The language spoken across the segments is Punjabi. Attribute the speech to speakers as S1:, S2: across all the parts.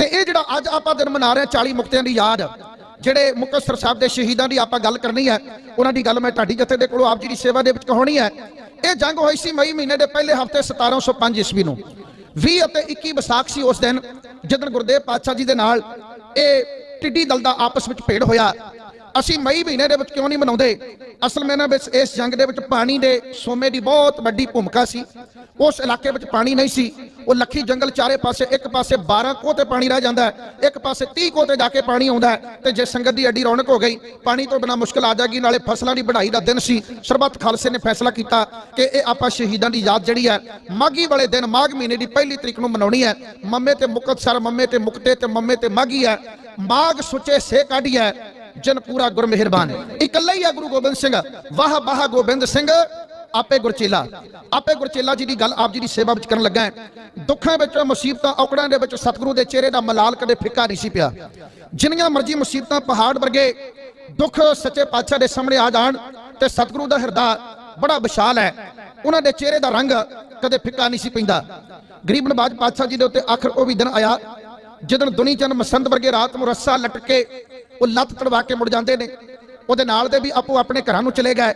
S1: ਤੇ ਇਹ ਜਿਹੜਾ ਅੱਜ ਆਪਾਂ ਦਿਨ ਮਨਾ ਰਹੇ ਹਾਂ 40 ਮੁਕਤਿਆਂ ਦੀ ਯਾਦ, ਜਿਹੜੇ ਮੁਕਤਸਰ ਸਾਹਿਬ ਦੇ ਸ਼ਹੀਦਾਂ ਦੀ ਆਪਾਂ ਗੱਲ ਕਰਨੀ ਹੈ, ਉਹਨਾਂ ਦੀ ਗੱਲ ਮੈਂ ਢਾਡੀ ਜਥੇ ਦੇ ਕੋਲੋਂ ਆਪ ਜੀ ਦੀ ਸੇਵਾ ਦੇ ਵਿੱਚ ਕਹਾਉਣੀ ਹੈ। ਇਹ ਜੰਗ ਹੋਈ ਸੀ ਮਈ ਮਹੀਨੇ ਦੇ ਪਹਿਲੇ ਹਫ਼ਤੇ 1705 ਈਸਵੀ ਨੂੰ। 20 ਅਤੇ 21 ਵਿਸਾਖ ਸੀ ਉਸ ਦਿਨ, ਜਦੋਂ ਗੁਰਦੇਵ ਪਾਤਸ਼ਾਹ ਜੀ ਦੇ ਨਾਲ ਇਹ ਟਿੱਡੀ ਦਲ ਦਾ ਆਪਸ ਵਿੱਚ ਭੇੜ ਹੋਇਆ। ਅਸੀਂ ਮਈ ਮਹੀਨੇ ਦੇ ਵਿੱਚ ਕਿਉਂ ਨਹੀਂ ਮਨਾਉਂਦੇ? ਅਸਲ ਮੇਨਾ ਵਿੱਚ ਇਸ ਜੰਗ ਦੇ ਵਿੱਚ ਪਾਣੀ ਦੇ ਸੋਮੇ ਦੀ ਬਹੁਤ ਵੱਡੀ ਭੂਮਿਕਾ ਸੀ। ਉਸ ਇਲਾਕੇ ਵਿੱਚ ਪਾਣੀ ਨਹੀਂ ਸੀ। ਉਹ ਲੱਖੀ ਜੰਗਲ ਚਾਰੇ ਪਾਸੇ, ਇੱਕ ਪਾਸੇ 12 ਕੋਹ ਤੇ ਪਾਣੀ ਰਹਿ ਜਾਂਦਾ ਹੈ, ਇੱਕ ਪਾਸੇ 30 ਕੋਹ ਤੇ ਜਾ ਕੇ ਪਾਣੀ ਆਉਂਦਾ ਤੇ ਜੇ ਸੰਗਤ ਦੀ ਅੱਡੀ ਰੌਣਕ ਹੋ ਗਈ, ਪਾਣੀ ਤੋਂ ਬਿਨਾ ਮੁਸ਼ਕਲ ਆ ਜਾਗੀ ਨਾਲੇ ਫਸਲਾਂ ਦੀ ਵਢਾਈ ਦਾ ਦਿਨ ਸੀ। ਸਰਬੱਤ ਖਾਲਸੇ ਨੇ ਫੈਸਲਾ ਕੀਤਾ ਕਿ ਇਹ ਆਪਾਂ ਸ਼ਹੀਦਾਂ ਦੀ ਯਾਦ ਜਿਹੜੀ ਹੈ ਮਾਗੀ ਵਾਲੇ ਦਿਨ, ਮਾਘ ਮਹੀਨੇ ਦੀ ਪਹਿਲੀ ਤਰੀਕ ਨੂੰ ਮਨਾਉਣੀ ਹੈ। ਮੰਮੇ ਤੇ ਮੁਕਤਸਰ, ਮੰਮੇ ਤੇ ਮੁਕਤੇ ਤੇ ਮੰਮੇ ਤੇ ਮਾਗੀ ਹੈ। ਮਾਘ ਸੁੱਚੇ ਸੇ ਕਾਢੀਐ ਜਨ ਪੂਰਾ ਗੁਰ ਮਿਹਰਬਾਨ ਇਕੱਲਾ ਹੀ ਆ ਗੁਰੂ ਗੋਬਿੰਦ ਸਿੰਘ। ਵਾਹ ਵਾਹ ਗੋਬਿੰਦ ਸਿੰਘ, ਆਪੇ ਗੁਰਚੇਲਾ। ਆਪੇ ਗੁਰਚੇਲਾ ਜੀ ਦੀ ਗੱਲ ਆਪ ਜੀ ਦੀ ਸੇਵਾ ਵਿੱਚ ਕਰਨ ਲੱਗਾ ਹੈ। ਦੁੱਖਾਂ ਵਿੱਚ ਮੁਸੀਬਤਾਂ, ਔਕੜਾਂ ਦੇ ਵਿੱਚ ਸਤਿਗੁਰੂ ਦੇ ਚਿਹਰੇ ਦਾ ਮਲਾਲ ਕਦੇ ਫਿੱਕਾ ਨਹੀਂ ਸੀ ਪਿਆ। ਜਿੰਨੀਆਂ ਮਰਜ਼ੀ ਮੁਸੀਬਤਾਂ ਪਹਾੜ ਵਰਗੇ ਦੁੱਖ ਸੱਚੇ ਪਾਤਸ਼ਾਹ ਦੇ ਸਾਹਮਣੇ ਆ ਜਾਣ ਤੇ ਸਤਿਗੁਰੂ ਦਾ ਹਿਰਦਾ ਬੜਾ ਵਿਸ਼ਾਲ ਹੈ। ਉਹਨਾਂ ਦੇ ਚਿਹਰੇ ਦਾ ਰੰਗ ਕਦੇ ਫਿੱਕਾ ਨਹੀਂ ਸੀ ਪੈਂਦਾ। ਗਰੀਬ ਨਵਾਜ ਪਾਤਸ਼ਾਹ ਜੀ ਦੇ ਉੱਤੇ ਆਖਰ ਉਹ ਵੀ ਦਿਨ ਆਇਆ ਜਦੋਂ ਦੁਨੀ ਚੰਨ ਮਸੰਦ ਵਰਗੇ ਰਾਤ ਨੂੰ ਰੱਸਾ ਲਟਕੇ ਉਹ ਲੱਤ ਤੜਵਾ ਕੇ ਮੁੜ ਜਾਂਦੇ ਨੇ। ਉਹਦੇ ਨਾਲ ਦੇ ਵੀ ਆਪੋ ਆਪਣੇ ਘਰਾਂ ਨੂੰ ਚਲੇ ਗਏ।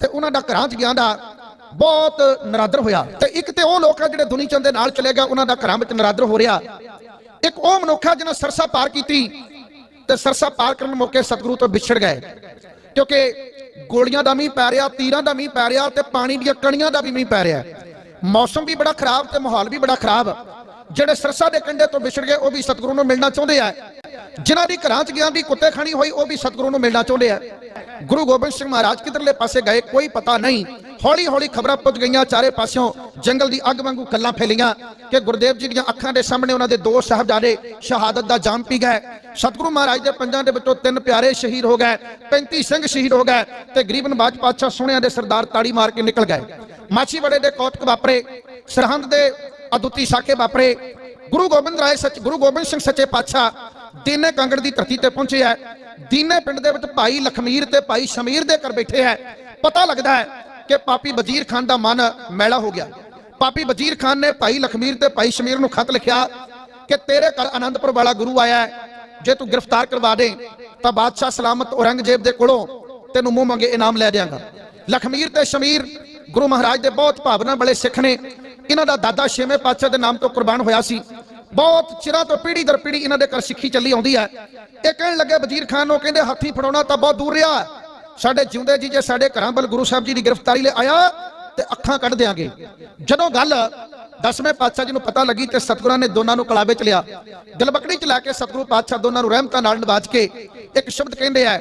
S1: ਤੇ ਉਹਨਾਂ ਦਾ ਘਰਾਂ 'ਚ ਗਿਆ ਦਾ ਬਹੁਤ ਨਰਾਦਰ ਹੋਇਆ। ਤੇ ਇੱਕ ਤੇ ਉਹ ਲੋਕ ਆ ਜਿਹੜੇ ਦੁਨੀ ਚੰਦ ਦੇ ਨਾਲ ਚਲੇ ਗਏ, ਉਹਨਾਂ ਦਾ ਘਰਾਂ ਵਿੱਚ ਨਰਾਦਰ ਹੋ ਰਿਹਾ। ਇੱਕ ਉਹ ਮਨੁੱਖ ਆ ਜਿਹਨੇ ਸਰਸਾ ਪਾਰ ਕੀਤੀ ਤੇ ਸਰਸਾ ਪਾਰ ਕਰਨ ਮੌਕੇ ਸਤਿਗੁਰੂ ਤੋਂ ਵਿਛੜ ਗਏ। ਕਿਉਂਕਿ ਗੋਲੀਆਂ ਦਾ ਮੀਂਹ ਪੈ ਰਿਹਾ, ਤੀਰਾਂ ਦਾ ਮੀਂਹ ਪੈ ਰਿਹਾ ਤੇ ਪਾਣੀ ਦੀਆਂ ਕਣੀਆਂ ਦਾ ਵੀ ਮੀਂਹ ਪੈ ਰਿਹਾ। ਮੌਸਮ ਵੀ ਬੜਾ ਖਰਾਬ ਤੇ ਮਾਹੌਲ ਵੀ ਬੜਾ ਖਰਾਬ। ਜਿਹੜੇ ਸਰਸਾ ਦੇ ਕੰਢੇ ਤੋਂ ਵਿਛੜ ਗਏ, ਉਹ ਵੀ ਸਤਿਗੁਰੂ ਨੂੰ ਮਿਲਣਾ ਚਾਹੁੰਦੇ ਆ। ਜਿਨ੍ਹਾਂ ਦੀ ਘਰਾਂ 'ਚ ਗਿਆ ਦੀ ਕੁੱਤੇ ਖਾਣੀ ਹੋਈ, ਉਹ ਵੀ ਸਤਿਗੁਰੂ ਨੂੰ ਮਿਲਣਾ ਚਾਹੁੰਦੇ ਆ। ਗੁਰੂ ਗੋਬਿੰਦ ਸਿੰਘ ਮਹਾਰਾਜ ਕਿਧਰਲੇ ਪਾਸੇ ਗਏ, ਕੋਈ ਪਤਾ ਨਹੀਂ। ਹੌਲੀ ਹੌਲੀ ਖਬਰਾਂ ਪੁੱਜ ਗਈਆਂ ਚਾਰੇ ਪਾਸਿਓਂ, ਜੰਗਲ ਦੀ ਅੱਗ ਵਾਂਗੂ ਕੱਲਾਂ ਫੈਲੀਆਂ ਕਿ ਗੁਰਦੇਵ ਜੀ ਦੀਆਂ ਅੱਖਾਂ ਦੇ ਸਾਹਮਣੇ ਉਹਨਾਂ ਦੇ ਦੋ ਸਾਹਿਬਜ਼ਾਦੇ ਸ਼ਹਾਦਤ ਦਾ ਜਾਮ ਪੀ ਗਏ। ਸਤਿਗੁਰੂ ਮਹਾਰਾਜ ਦੇ ਪੰਜਾਂ ਦੇ ਵਿੱਚੋਂ ਤਿੰਨ ਪਿਆਰੇ ਸ਼ਹੀਦ ਹੋ ਗਏ 35 ਸਿੰਘ ਸ਼ਹੀਦ ਹੋ ਗਏ ਤੇ ਗਰੀਬ ਨਵਾਜ ਪਾਤਸ਼ਾਹ ਸੋਹਣਿਆਂ ਦੇ ਸਰਦਾਰ ਤਾੜੀ ਮਾਰ ਕੇ ਨਿਕਲ ਗਏ। ਮਾਛੀਵਾੜੇ ਦੇ ਕੌਤਕ ਵਾਪਰੇ, ਸਰਹੰਦ ਦੇ ਅਦੁੱਤੀ ਸਾਕੇ ਵਾਪਰੇ। ਗੁਰੂ ਗੋਬਿੰਦ ਰਾਏ ਸੱਚ, ਗੁਰੂ ਗੋਬਿੰਦ ਸਿੰਘ ਸੱਚੇ ਪਾਤਸ਼ਾਹ ਦੀਨੇ ਕੰਗੜ ਦੀ ਧਰਤੀ ਤੇ ਪਹੁੰਚੇ ਹੈ। ਦੀਨੇ ਪਿੰਡ ਦੇ ਵਿੱਚ ਭਾਈ ਲਖਮੀਰ ਤੇ ਭਾਈ ਸ਼ਮੀਰ ਦੇ ਘਰ ਬੈਠੇ ਹੈ। ਪਤਾ ਲੱਗਦਾ ਹੈ ਕਿ ਪਾਪੀ ਵਜ਼ੀਰ ਖਾਨ ਦਾ ਮਨ ਮੈਲਾ ਹੋ ਗਿਆ। ਪਾਪੀ ਵਜ਼ੀਰ ਖਾਨ ਨੇ ਭਾਈ ਲਖਮੀਰ ਤੇ ਭਾਈ ਸ਼ਮੀਰ ਨੂੰ ਖਤ ਲਿਖਿਆ ਕਿ ਤੇਰੇ ਘਰ ਆਨੰਦਪੁਰ ਵਾਲਾ ਗੁਰੂ ਆਇਆ ਹੈ। ਜੇ ਤੂੰ ਗ੍ਰਿਫਤਾਰ ਕਰਵਾ ਦੇ, ਤਾਂ ਬਾਦਸ਼ਾਹ ਸਲਾਮਤ ਔਰੰਗਜ਼ੇਬ ਦੇ ਕੋਲੋਂ ਤੈਨੂੰ ਮੂੰਹ ਮੰਗੇ ਇਨਾਮ ਲੈ ਦਿਆਂਗਾ। ਲਖਮੀਰ ਤੇ ਸ਼ਮੀਰ ਗੁਰੂ ਮਹਾਰਾਜ ਦੇ ਬਹੁਤ ਭਾਵਨਾ ਵਾਲੇ ਸਿੱਖ ਨੇ। ਇਹਨਾਂ ਦਾ ਦਾਦਾ ਛੇਵੇਂ ਪਾਤਸ਼ਾਹ ਦੇ ਨਾਮ ਤੋਂ ਕੁਰਬਾਨ ਹੋਇਆ ਸੀ। ਬਹੁਤ ਚਿਰਾਂ ਤੋਂ ਪੀੜੀ ਦਰ ਪੀੜ੍ਹੀ ਇਹਨਾਂ ਦੇ ਘਰ ਸਿੱਖੀ ਚੱਲੀ ਆਉਂਦੀ ਹੈ ਇਹ ਕਹਿਣ ਲੱਗੇ, ਵਜ਼ੀਰ ਖਾਨ ਨੂੰ ਕਹਿੰਦੇ ਹੱਥੀ ਫੜਾਉਣਾ ਤਾਂ ਬਹੁਤ ਦੂਰ ਰਿਹਾ। ਸਾਡੇ ਜਿਉਂਦੇ ਜੀ ਜੇ ਸਾਡੇ ਘਰਾਂ ਵੱਲ ਗੁਰੂ ਸਾਹਿਬ ਜੀ ਦੀ ਗ੍ਰਿਫਤਾਰੀ ਲਈ ਆਇਆ, ਤੇ ਅੱਖਾਂ ਕੱਢ ਦੇਾਂਗੇ ਜਦੋਂ ਗੱਲ ਦਸਵੇਂ ਪਾਤਸ਼ਾਹ ਜੀ ਨੂੰ ਪਤਾ ਲੱਗੀ ਤੇ ਸਤਿਗੁਰਾਂ ਨੇ ਦੋਨਾਂ ਨੂੰ ਕਲਾਵੇ ਚ ਲਿਆ। ਦਿਲਬਕੜੀ ਚ ਲੈ ਕੇ ਸਤਿਗੁਰੂ ਪਾਤਸ਼ਾਹ ਦੋਨਾਂ ਨੂੰ ਰਹਿਮਤਾਂ ਨਾਲ ਨਿਵਾਜ ਕੇ ਇੱਕ ਸ਼ਬਦ ਕਹਿੰਦੇ ਆ,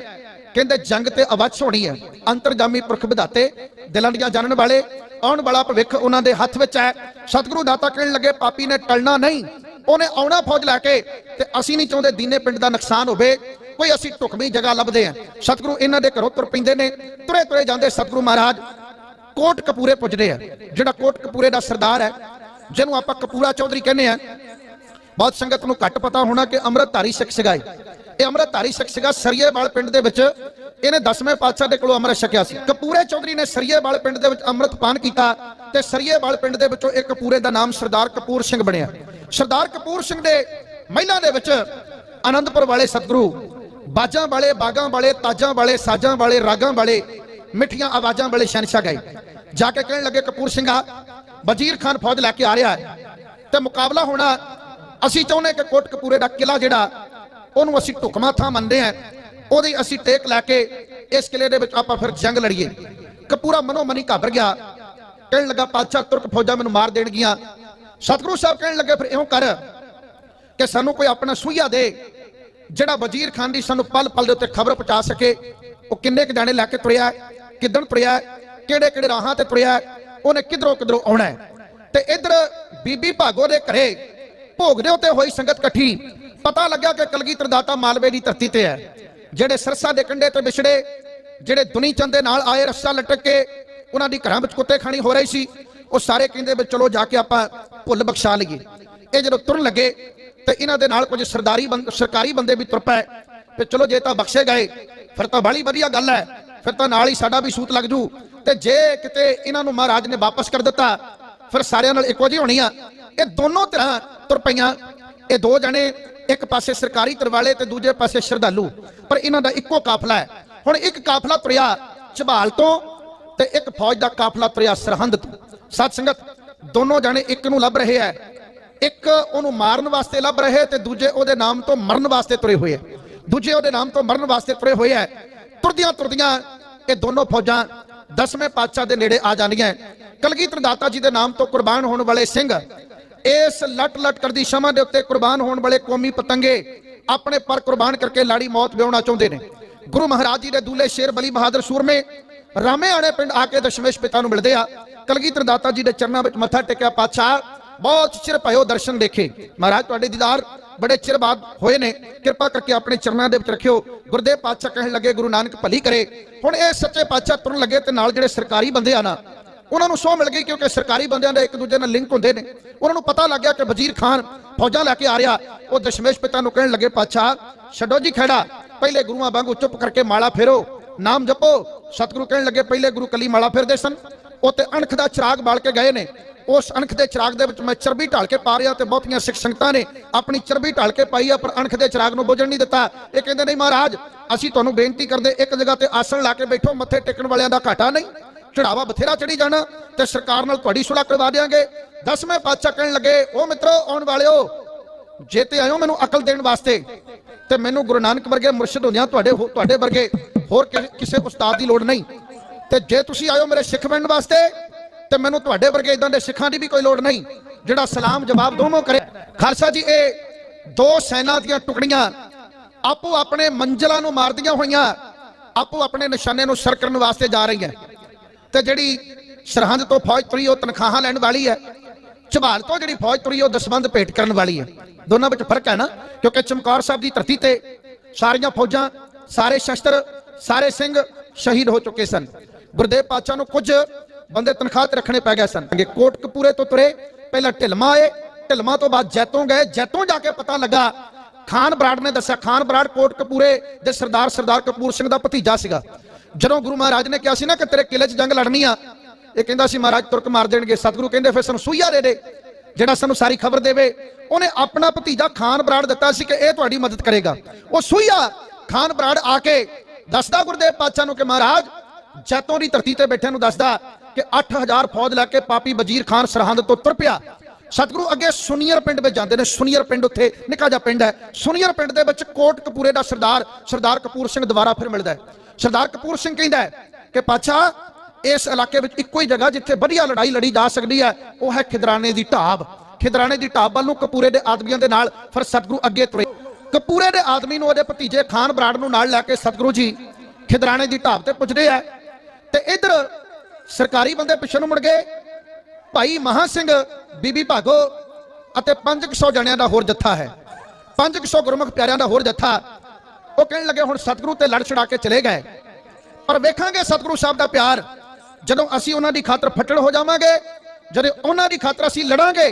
S1: ਕਹਿੰਦੇ, ਜੰਗ ਤੇ ਅਵਛ ਹੋਣੀ ਹੈ, ਅੰਤਰਜਾਮੀ ਪੁਰਖ ਵਿਧਾਤੇ, ਦਿਲਾਂ ਦੀਆਂ ਜਾਣਨ ਵਾਲੇ, ਆਉਣ ਵਾਲਾ ਭਵਿੱਖ ਉਹਨਾਂ ਦੇ ਹੱਥ ਵਿੱਚ ਹੈ। ਸਤਿਗੁਰੂ ਦਾਤਾ ਕਹਿਣ ਲੱਗੇ, ਪਾਪੀ ਨੇ ਟਲਣਾ ਨਹੀਂ ਉਹਨੇ ਆਉਣਾ ਫੌਜ ਲੈ ਕੇ ਤੇ ਅਸੀਂ ਨਹੀਂ ਚਾਹੁੰਦੇ ਦੀਨੇ ਪਿੰਡ ਦਾ ਨੁਕਸਾਨ ਹੋਵੇ। ਕੋਈ ਅਸੀਂ ਢੁਕਵੀਂ ਜਗ੍ਹਾ ਲੱਭਦੇ ਆ ਸਤਿਗੁਰੂ ਇਹਨਾਂ ਦੇ ਘਰੋਂ ਤੁਰ ਪੈਂਦੇ ਨੇ। ਤੁਰੇ ਤੁਰੇ ਜਾਂਦੇ ਸਤਿਗੁਰੂ ਮਹਾਰਾਜ। ਕੋਟ ਕਪੂਰੇ ਪੁੱਜਦੇ ਆ। ਜਿਹੜਾ ਕੋਟ ਕਪੂਰੇ ਦਾ ਸਰਦਾਰ ਹੈ, ਜਿਹਨੂੰ ਆਪਾਂ ਕਪੂਰਾ ਚੌਧਰੀ ਕਹਿੰਦੇ ਆ। ਬਹੁਤ ਸੰਗਤ ਨੂੰ ਘੱਟ ਪਤਾ ਹੋਣਾ ਕਿ ਅੰਮ੍ਰਿਤਧਾਰੀ ਸਿੱਖ ਸਿਗਾਏ ਇਹ ਅੰਮ੍ਰਿਤਧਾਰੀ ਸਿੱਖ ਸਿਗਾ ਸਰੀਏਵਾਲ ਪਿੰਡ ਦੇ ਵਿੱਚ ਇਹਨੇ 10ਵੇਂ ਪਾਤਸ਼ਾਹ ਦੇ ਕੋਲੋਂ ਅੰਮ੍ਰਿਤ ਛਕਿਆ ਸੀ। ਕਪੂਰੇ ਚੌਧਰੀ ਨੇ ਸਰੀਏਵਾਲ ਪਿੰਡ ਦੇ ਵਿੱਚ ਅੰਮ੍ਰਿਤ ਪਾਨ ਕੀਤਾ ਤੇ ਸਰੀਏਵਾਲ ਪਿੰਡ ਦੇ ਵਿੱਚੋਂ ਇੱਕ ਕਪੂਰੇ ਦਾ ਨਾਮ ਸਰਦਾਰ ਕਪੂਰ ਸਿੰਘ ਬਣਿਆ। ਸਰਦਾਰ ਕਪੂਰ ਸਿੰਘ ਦੇ ਮਹਿਲਾ ਦੇ ਵਿੱਚ ਆਨੰਦਪੁਰ ਵਾਲੇ ਸਤਿਗੁਰੂ, ਬਾਜਾਂ ਵਾਲੇ, ਬਾਗਾਂ ਵਾਲੇ, ਤਾਜਾਂ ਵਾਲੇ, ਸਾਜਾਂ ਵਾਲੇ, ਰਾਗਾਂ ਵਾਲੇ, ਮਿੱਠੀਆਂ ਆਵਾਜ਼ਾਂ ਵਾਲੇ ਸ਼ਨਸ਼ਾ ਗਏ। ਜਾ ਕੇ ਕਹਿਣ ਲੱਗੇ, ਕਪੂਰ ਸਿੰਘਾ ਵਜ਼ੀਰ ਖਾਨ ਫੌਜ ਲੈ ਕੇ ਆ ਰਿਹਾ ਤੇ ਮੁਕਾਬਲਾ ਹੋਣਾ, ਅਸੀਂ ਚਾਹੁੰਦੇ ਕਿ ਕੋਟ ਕਪੂਰੇ ਦਾ ਕਿਲਾ ਜਿਹੜਾ, ਉਹਨੂੰ ਅਸੀਂ ਢੁਕਮਾ ਥਾਂ ਮੰਨਦੇ ਹਾਂ। ਉਹਦੀ ਅਸੀਂ ਟੇਕ ਲੈ ਕੇ ਇਸ ਕਿਲੇ ਦੇ ਵਿੱਚ ਆਪਾਂ ਫਿਰ ਜੰਗ ਲੜੀਏ। ਕਪੂਰਾ ਮਨੋ ਮਨੀ ਘਬਰ ਗਿਆ। ਕਹਿਣ ਲੱਗਾ ਪਾਤਸ਼ਾਹ ਤੁਰਕ ਫੌਜਾਂ ਮੈਨੂੰ ਮਾਰ ਦੇਣਗੀਆਂ। ਸਤਿਗੁਰੂ ਸਾਹਿਬ ਕਹਿਣ ਲੱਗੇ ਫਿਰ ਇਉਂ ਕਰ ਕਿ ਸਾਨੂੰ ਕੋਈ ਆਪਣਾ ਸੂਈਆ ਦੇ ਜਿਹੜਾ ਵਜ਼ੀਰ ਖਾਨ ਦੀ ਸਾਨੂੰ ਪਲ ਪਲ ਦੇ ਉੱਤੇ ਖਬਰ ਪਹੁੰਚਾ ਸਕੇ। ਉਹ ਕਿੰਨੇ ਕੁ ਜਾਣੇ ਲੈ ਕੇ ਤੁਰਿਆ ਹੈ, ਕਿੱਦਣ ਤੁਰਿਆ ਕਿਹੜੇ ਕਿਹੜੇ ਰਾਹਾਂ ਤੇ ਤੁਰਿਆ ਉਹਨੇ ਕਿਧਰੋਂ ਕਿਧਰੋਂ ਆਉਣਾ ਤੇ ਇੱਧਰ ਬੀਬੀ ਭਾਗੋ ਦੇ ਘਰੇ ਭੋਗ ਦੇ ਉੱਤੇ ਹੋਈ ਸੰਗਤ ਇਕੱਠੀ। ਪਤਾ ਲੱਗਿਆ ਕਿ ਕਲਗੀਧਰ ਦਾਤਾ ਮਾਲਵੇ ਦੀ ਧਰਤੀ ਤੇ ਹੈ। ਜਿਹੜੇ ਸਰਸਾ ਦੇ ਕੰਢੇ ਤੇ ਵਿਛੜੇ ਜਿਹੜੇ ਦੁਨੀ ਚੰਦ ਦੇ ਨਾਲ ਆਏ ਰੱਸਾ ਲਟਕ ਕੇ ਉਹਨਾਂ ਦੀ ਘਰਾਂ ਵਿੱਚ ਕੁੱਤੇ ਖਾਣੀ ਹੋ ਰਹੀ ਸੀ, ਉਹ ਸਾਰੇ ਕਹਿੰਦੇ ਵੀ ਚਲੋ ਜਾ ਕੇ ਆਪਾਂ ਭੁੱਲ ਬਖਸ਼ਾ ਲਈਏ। ਇਹ ਜਦੋਂ ਤੁਰਨ ਲੱਗੇ ਤੇ ਇਹਨਾਂ ਦੇ ਨਾਲ ਕੁਝ ਸਰਦਾਰੀ ਬੰਦ- ਸਰਕਾਰੀ ਬੰਦੇ ਵੀ ਤੁਰ ਪਏ ਤੇ ਚਲੋ ਜੇ ਤਾਂ ਬਖਸ਼ੇ ਗਏ, ਫਿਰ ਤਾਂ ਬੜੀ ਵਧੀਆ ਗੱਲ ਹੈ, ਫਿਰ ਤਾਂ ਨਾਲ ਹੀ ਸਾਡਾ ਵੀ ਸੂਤ ਲੱਗ ਜੂ। ਤੇ ਜੇ ਕਿਤੇ ਇਹਨਾਂ ਨੂੰ ਮਹਾਰਾਜ ਨੇ ਵਾਪਸ ਕਰ ਦਿੱਤਾ, ਫਿਰ ਸਾਰਿਆਂ ਨਾਲ ਇੱਕੋ ਜਿਹੀ ਹੋਣੀ ਆ। ਇਹ ਦੋਨੋਂ ਤਰ੍ਹਾਂ ਤੁਰ ਪਈਆਂ। ਇਹ ਦੋ ਜਣੇ ਇੱਕ ਪਾਸੇ ਸਰਕਾਰੀ ਤਰਵਾਲੇ ਤੇ ਦੂਜੇ ਪਾਸੇ ਸ਼ਰਧਾਲੂ, ਪਰ ਇਹਨਾਂ ਦਾ ਇੱਕੋ ਕਾਫਲਾ ਹੈ। ਹੁਣ ਇੱਕ ਕਾਫਲਾ ਤੁਰਿਆ ਝਬਾਲ ਤੋਂ ਤੇ ਇੱਕ ਫੌਜ ਦਾ ਕਾਫਲਾ ਤੁਰਿਆ ਸਰਹੰਦ ਤੋਂ। ਸਤ ਸੰਗਤ, ਦੋਨੋਂ ਜਣੇ ਇੱਕ ਨੂੰ ਲੱਭ ਰਹੇ ਹੈ। ਇੱਕ ਉਹਨੂੰ ਮਾਰਨ ਵਾਸਤੇ ਲੱਭ ਰਹੇ ਤੇ ਦੂਜੇ ਉਹਦੇ ਨਾਮ ਤੋਂ ਮਰਨ ਵਾਸਤੇ ਤੁਰੇ ਹੋਏ ਹੈ। ਦੂਜੇ ਉਹਦੇ ਨਾਮ ਤੋਂ ਮਰਨ ਵਾਸਤੇ ਤੁਰੇ ਹੋਏ ਹੈ। ਤੁਰਦੀਆਂ ਤੁਰਦੀਆਂ ਇਹ ਦੋਨੋਂ ਫੌਜਾਂ ਦਸਵੇਂ ਪਾਤਸ਼ਾਹ ਦੇ ਨੇੜੇ ਆ ਜਾਂਦੀਆਂ ਕਲਗੀਧਰ ਦਾਤਾ ਜੀ ਦੇ ਨਾਮ ਤੋਂ ਕੁਰਬਾਨ ਹੋਣ ਵਾਲੇ ਸਿੰਘ ਇਸ ਲਟ ਲਟ ਕਰਦੀ ਸ਼ਮਾ ਦੇ ਉੱਤੇ ਕੁਰਬਾਨ ਹੋਣ ਵਾਲੇ ਕੌਮੀ ਪਤੰਗੇ ਆਪਣੇ ਪਰ ਕੁਰਬਾਨ ਕਰਕੇ ਲਾੜੀ ਮੌਤ ਵਿਆਉਣਾ ਚਾਹੁੰਦੇ ਨੇ। ਗੁਰੂ ਮਹਾਰਾਜ ਜੀ ਦੇ ਦੂਲੇ ਸ਼ੇਰ ਬਲੀ ਬਹਾਦਰ ਸੂਰਮੇ ਰਾਮੇ ਆਣੇ ਪਿੰਡ ਆ ਕੇ ਦਸ਼ਮੇਸ਼ ਪਿਤਾ ਨੂੰ ਮਿਲਦੇ ਆ। ਕਲਗੀਧਰ ਦਾਤਾ ਜੀ ਦੇ ਚਰਨਾਂ ਵਿੱਚ ਮੱਥਾ ਟੇਕਿਆ ਪਾਤਸ਼ਾਹ, ਬਹੁਤ ਚਿਰ ਭਇਓ ਦਰਸ਼ਨ ਦੇਖੇ। ਮਹਾਰਾਜ, ਤੁਹਾਡੇ ਦੀਦਾਰ ਬੜੇ ਚਿਰ ਬਾਅਦ ਹੋਏ ਨੇ। ਕਿਰਪਾ ਕਰਕੇ ਆਪਣੇ ਚਰਨਾਂ ਦੇ ਵਿੱਚ ਰੱਖਿਓ। ਗੁਰਦੇਵ ਪਾਤਸ਼ਾਹ ਕਹਿਣ ਲੱਗੇ, ਗੁਰੂ ਨਾਨਕ ਭਲੀ ਕਰੇ। ਹੁਣ ਇਹ ਸੱਚੇ ਪਾਤਸ਼ਾਹ ਤੁਰਨ ਲੱਗੇ ਤੇ ਨਾਲ ਜਿਹੜੇ ਸਰਕਾਰੀ ਬੰਦੇ ਆ ਨਾ ਉਹਨਾਂ ਨੂੰ ਸੋਹ ਮਿਲ ਗਈ ਕਿਉਂਕਿ ਸਰਕਾਰੀ ਬੰਦਿਆਂ ਦੇ ਇੱਕ ਦੂਜੇ ਨਾਲ ਲਿੰਕ ਹੁੰਦੇ ਨੇ। ਉਹਨਾਂ ਨੂੰ ਪਤਾ ਲੱਗਿਆ ਕਿ ਵਜ਼ੀਰ ਖਾਨ ਫੌਜਾਂ ਲੈ ਕੇ ਆ ਰਿਹਾ। ਉਹ ਦਸ਼ਮੇਸ਼ ਪਿਤਾ ਨੂੰ ਕਹਿਣ ਲੱਗੇ, ਪਾਤਸ਼ਾਹ, ਛੱਡੋ ਜੀ ਖੜਾ ਪਹਿਲੇ ਗੁਰੂਆਂ ਵਾਂਗੂ ਚੁੱਪ ਕਰਕੇ ਮਾਲਾ ਫੇਰੋ, ਨਾਮ ਜਪੋ। ਸਤਿਗੁਰੂ ਕਹਿਣ ਲੱਗੇ, ਪਹਿਲੇ ਗੁਰੂ ਕਲੀ ਮਾਲਾ ਫੇਰਦੇ ਸਨ। ਉਹ ਅਣਖ ਦਾ ਚਿਰਾਗ ਬਾਲ ਕੇ ਗਏ ਨੇ। ਉਸ ਅਣਖ ਦੇ ਚਿਰਾਗ ਦੇ ਵਿੱਚ ਮੈਂ ਚਰਬੀ ਢਾਲ ਕੇ ਪਾ ਰਿਹਾ ਤੇ ਬਹੁਤੀਆਂ ਸਿੱਖ ਸੰਗਤਾਂ ਨੇ ਆਪਣੀ ਚਰਬੀ ਢਾਲ ਕੇ ਪਾਈ ਆ, ਪਰ ਅਣਖ ਦੇ ਚਿਰਾਗ ਨੂੰ ਬੁਝਣ ਨਹੀਂ ਦਿੱਤਾ। ਇਹ ਕਹਿੰਦੇ, ਨਹੀਂ ਮਹਾਰਾਜ, ਅਸੀਂ ਤੁਹਾਨੂੰ ਬੇਨਤੀ ਕਰਦੇ, ਇੱਕ ਜਗ੍ਹਾ ਤੇ ਆਸਣ ਲਾ ਕੇ ਬੈਠੋ, ਮੱਥੇ ਟੇਕਣ ਵਾਲਿਆਂ ਦਾ ਘਾਟਾ ਨਹੀਂ। ਚੜਾਵਾ ਬਥੇਰਾ ਚੜੀ ਜਾਣਾ ਤੇ ਸਰਕਾਰ ਨਾਲ ਤੁਹਾਡੀ ਸੁਲਾ ਕਰਵਾ ਦੇਾਂਗੇ ਦਸਵੇਂ ਪਾਤਸ਼ਾਹ ਕਹਿਣ ਲੱਗੇ ਉਹ ਮਿੱਤਰੋ, ਆਉਣ ਵਾਲਿਓ, ਜੇ ਤੇ ਆਇਓ ਮੈਨੂੰ ਅਕਲ ਦੇਣ ਵਾਸਤੇ, ਤੇ ਮੈਨੂੰ ਗੁਰੂ ਨਾਨਕ ਵਰਗੇ ਮੁਰਸ਼ਿਦ ਹੁੰਦਿਆਂ ਤੁਹਾਡੇ ਹੋ- ਤੁਹਾਡੇ ਵਰਗੇ ਹੋਰ ਕਿਸੇ- ਕਿਸੇ ਉਸਤਾਦ ਦੀ ਲੋੜ ਨਹੀਂ। ਤੇ ਜੇ ਤੁਸੀਂ ਆਇਓ ਮੇਰੇ ਸਿੱਖ ਬਣਨ ਵਾਸਤੇ, ਤੇ ਮੈਨੂੰ ਤੁਹਾਡੇ ਵਰਗੇ ਇਦਾਂ ਦੇ ਸਿੱਖਾਂ ਦੀ ਵੀ ਕੋਈ ਲੋੜ ਨਹੀਂ, ਜਿਹੜਾ ਸਲਾਮ ਜਵਾਬ ਦੋਨੋਂ ਕਰੇ। ਖਾਲਸਾ ਜੀ, ਇਹ ਦੋ ਸੈਨਾ ਦੀਆਂ ਟੁਕੜੀਆਂ ਆਪੋ ਆਪਣੇ ਮੰਜ਼ਲਾਂ ਨੂੰ ਮਾਰਦੀਆਂ ਹੋਈਆਂ, ਆਪੋ ਆਪਣੇ ਨਿਸ਼ਾਨੇ ਨੂੰ ਸਰ ਕਰਨ ਵਾਸਤੇ ਜਾ ਰਹੀਆਂ। ਤੇ ਜਿਹੜੀ ਸਰਹੰਦ ਤੋਂ ਫੌਜ ਤੁਰੀ, ਉਹ ਤਨਖਾਹਾਂ ਲੈਣ ਵਾਲੀ ਹੈ। ਝਬਾਲ ਤੋਂ ਜਿਹੜੀ ਫੌਜ ਤੁਰੀ, ਉਹ ਦਸਵੰਦ ਭੇਟ ਕਰਨ ਵਾਲੀ ਹੈ। ਦੋਨਾਂ ਵਿੱਚ ਫ਼ਰਕ ਹੈ ਨਾ? ਕਿਉਂਕਿ ਚਮਕੌਰ ਸਾਹਿਬ ਦੀ ਧਰਤੀ ਤੇ ਸਾਰੀਆਂ ਫੌਜਾਂ, ਸਾਰੇ ਸ਼ਸਤਰ, ਸਾਰੇ ਸਿੰਘ ਸ਼ਹੀਦ ਹੋ ਚੁੱਕੇ ਸਨ। ਗੁਰਦੇਵ ਪਾਤਸ਼ਾਹ ਨੂੰ ਕੁਝ ਬੰਦੇ ਤਨਖਾਹ ਤੇ ਰੱਖਣੇ ਪੈ ਗਏ ਸਨ। ਅੱਗੇ ਕੋਟ ਕਪੂਰੇ ਤੋਂ ਤੁਰੇ, ਪਹਿਲਾਂ ਢਿਲਮਾ ਆਏ। ਢਿਲਮਾ ਤੋਂ ਬਾਅਦ ਜੈਤੋਂ ਗਏ। ਜੈਤੋਂ ਜਾ ਕੇ ਪਤਾ ਲੱਗਾ, ਖਾਨ ਬਰਾੜ ਨੇ ਦੱਸਿਆ, ਖਾਨ ਬਰਾੜ ਕੋਟ ਕਪੂਰੇ ਦੇ ਸਰਦਾਰ ਸਰਦਾਰ ਕਪੂਰ ਸਿੰਘ ਦਾ ਭਤੀਜਾ ਸੀਗਾ। ਜਦੋਂ ਗੁਰੂ ਮਹਾਰਾਜ ਨੇ ਕਿਹਾ ਸੀ ਨਾ ਕਿ ਤੇਰੇ ਕਿਲੇ 'ਚ ਜੰਗ ਲੜਨੀ ਆ, ਇਹ ਕਹਿੰਦਾ ਸੀ, ਮਹਾਰਾਜ, ਤੁਰਕ ਮਾਰ ਦੇਣਗੇ। ਸਤਿਗੁਰੂ ਕਹਿੰਦੇ, ਫਿਰ ਸਾਨੂੰ ਸੂਈਆ ਦੇ ਦੇ, ਜਿਹੜਾ ਸਾਨੂੰ ਸਾਰੀ ਖਬਰ ਦੇਵੇ। ਉਹਨੇ ਆਪਣਾ ਭਤੀਜਾ ਖਾਨ ਬਰਾੜ ਦਿੱਤਾ ਸੀ ਕਿ ਇਹ ਤੁਹਾਡੀ ਮਦਦ ਕਰੇਗਾ। ਉਹ ਸੂਈਆ ਖਾਨ ਬਰਾੜ ਆ ਕੇ ਦੱਸਦਾ ਗੁਰਦੇਵ ਪਾਤਸ਼ਾਹ ਨੂੰ ਕਿ, ਮਹਾਰਾਜ, ਜੈਤੋਂ ਦੀ ਧਰਤੀ ਤੇ ਬੈਠਿਆਂ ਨੂੰ ਦੱਸਦਾ ਕਿ 8000 ਫੌਜ ਲੈ ਕੇ ਪਾਪੀ ਵਜ਼ੀਰ ਖਾਨ ਸਰਹੰਦ ਤੋਂ ਤੁਰ ਪਿਆ। ਸਤਿਗੁਰੂ ਅੱਗੇ ਸੁਨੀਅਰ ਪਿੰਡ ਵਿੱਚ ਜਾਂਦੇ ਨੇ, ਸੁਨੀਅਰ ਪਿੰਡ ਉੱਥੇ ਨਿੱਕਾ ਜਿਹਾ ਪਿੰਡ ਹੈ। ਸੁਨੀਅਰ ਪਿੰਡ ਦੇ ਵਿੱਚ ਕੋਟ ਕਪੂਰੇ ਦਾ ਸਰਦਾਰ ਸਰਦਾਰ ਕਪੂਰ ਸਿੰਘ ਦੁਬਾਰਾ ਫਿਰ ਮਿਲਦਾ ਹੈ। ਸਰਦਾਰ ਕਪੂਰ ਸਿੰਘ ਕਹਿੰਦਾ ਹੈ ਕਿ ਪਾਤਸ਼ਾਹ, ਇਸ ਇਲਾਕੇ ਵਿੱਚ ਇੱਕੋ ਹੀ ਜਗ੍ਹਾ ਜਿੱਥੇ ਵਧੀਆ ਲੜਾਈ ਲੜੀ ਜਾ ਸਕਦੀ ਹੈ, ਉਹ ਹੈ ਖਿਦਰਾਣੇ ਦੀ ਢਾਬ। ਖਿਦਰਾਣੇ ਦੀ ਢਾਬ ਵੱਲੋਂ ਨੂੰ ਕਪੂਰੇ ਦੇ ਆਦਮੀਆਂ ਦੇ ਨਾਲ ਫਿਰ ਸਤਿਗੁਰੂ ਅੱਗੇ ਤੁਰੇ। ਕਪੂਰੇ ਦੇ ਆਦਮੀ ਨੂੰ ਉਹਦੇ ਭਤੀਜੇ ਖਾਨ ਬਰਾੜ ਨੂੰ ਨਾਲ ਲੈ ਕੇ ਸਤਿਗੁਰੂ ਜੀ ਖਿਦਰਾਣੇ ਦੀ ਢਾਬ ਤੇ ਪੁੱਜਦੇ ਆ ਤੇ ਇਧਰ ਸਰਕਾਰੀ ਬੰਦੇ ਪਿੱਛੇ ਨੂੰ ਮੁੜ ਗਏ। ਭਾਈ ਮਹਾ ਸਿੰਘ, ਬੀਬੀ ਭਾਗੋ ਅਤੇ 500 ਜਣਿਆਂ ਦਾ ਹੋਰ ਜੱਥਾ ਹੈ। 500 ਗੁਰਮੁਖ ਪਿਆਰਿਆਂ ਦਾ ਹੋਰ ਜੱਥਾ। ਉਹ ਕਹਿਣ ਲੱਗੇ, ਹੁਣ ਸਤਿਗੁਰੂ ਤੇ ਲੜ ਛੜਾ ਕੇ ਚਲੇ ਗਏ। ਪਰ ਵੇਖਾਂਗੇ ਸਤਿਗੁਰੂ ਸਾਹਿਬ ਦਾ ਪਿਆਰ। ਜਦੋਂ ਅਸੀਂ ਉਹਨਾਂ ਦੀ ਖਾਤਰ ਫੱਟੜ ਹੋ ਜਾਵਾਂਗੇ, ਜਦੋਂ ਉਹਨਾਂ ਦੀ ਖਾਤਰ ਅਸੀਂ ਲੜਾਂਗੇ,